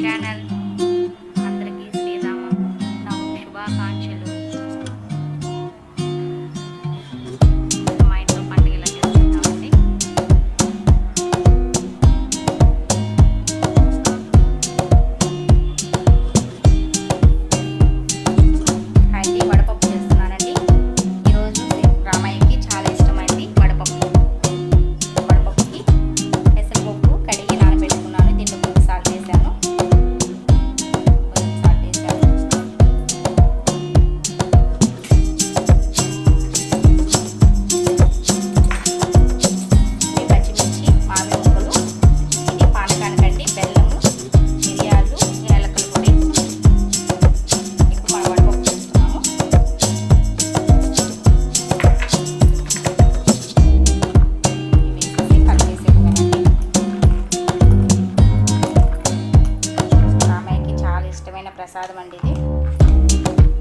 channel. ప్రసాదం అండి ఇది.